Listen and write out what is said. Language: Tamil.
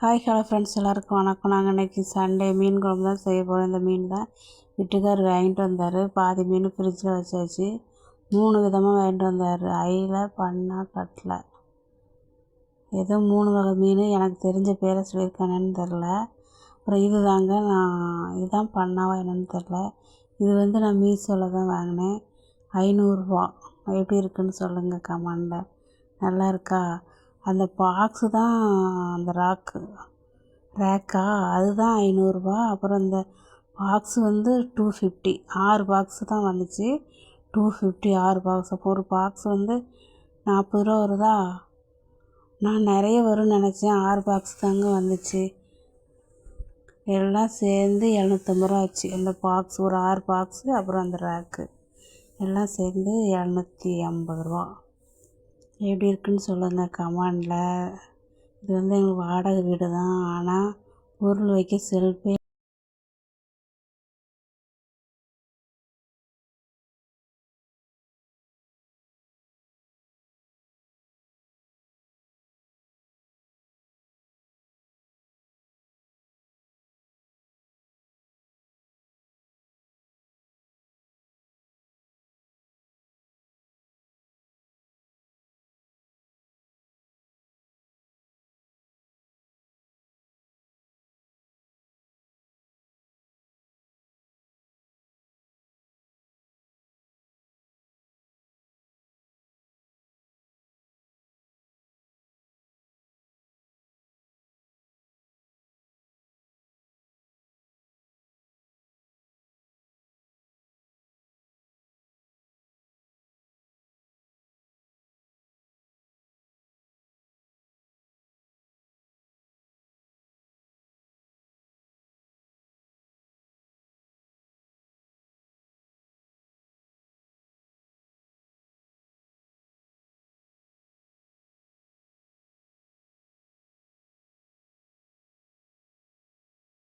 ஹாய் ஹலோ ஃப்ரெண்ட்ஸ் எல்லாருக்கும் வணக்கம். நாங்கள் இன்றைக்கி சண்டே மீன் குழம்பு தான் செய்ய போகிறோம் இந்த மீன் தான் வீட்டுக்கார் வாங்கிட்டு வந்தார். பாதி மீன் ஃப்ரிட்ஜில் வச்சாச்சு. மூணு விதமாக வாங்கிட்டு வந்தார். அயிலை பண்ணா கட்டில் ஏதோ மூணு வகை மீன். எனக்கு தெரிஞ்ச பேரை சொல்லியிருக்கானேன்னு தெரில அப்புறம் இது தாங்க நான் இதுதான் பண்ணாவா என்னன்னு தெரில இது வந்து நான் மீஷோவில் தான் வாங்கினேன். ஐநூறுரூவா எப்படி இருக்குன்னு சொல்லுங்கள் கமெண்டில். நல்லா இருக்கா? அந்த பாக்ஸு தான் அந்த ராக்கு ரேக்கா அதுதான் ஐநூறுரூவா அப்புறம் இந்த பாக்ஸு வந்து டூ ஃபிஃப்டி ஆறு பாக்ஸு தான் வந்துச்சு. டூ ஃபிஃப்டி ஆறு பாக்ஸ் அப்போ ஒரு பாக்ஸ் வந்து நாற்பது ரூபா வருதா? நான் நிறைய வரும்னு நினச்சேன். ஆறு பாக்ஸ் தாங்க வந்துச்சு. எல்லாம் சேர்ந்து எழுநூற்றம்பது ரூபா ஆச்சு. அந்த பாக்ஸ் ஒரு ஆறு பாக்ஸு அப்புறம் அந்த ரேக்கு எல்லாம் சேர்ந்து எழுநூற்றி ஐம்பது ரூபா எப்படி இருக்குன்னு சொல்லுங்கள் கமெண்டில். இது வந்து எங்களுக்கு வாடகை வீடு தான் ஆனால் பொருள் வைக்க செல்ஃபே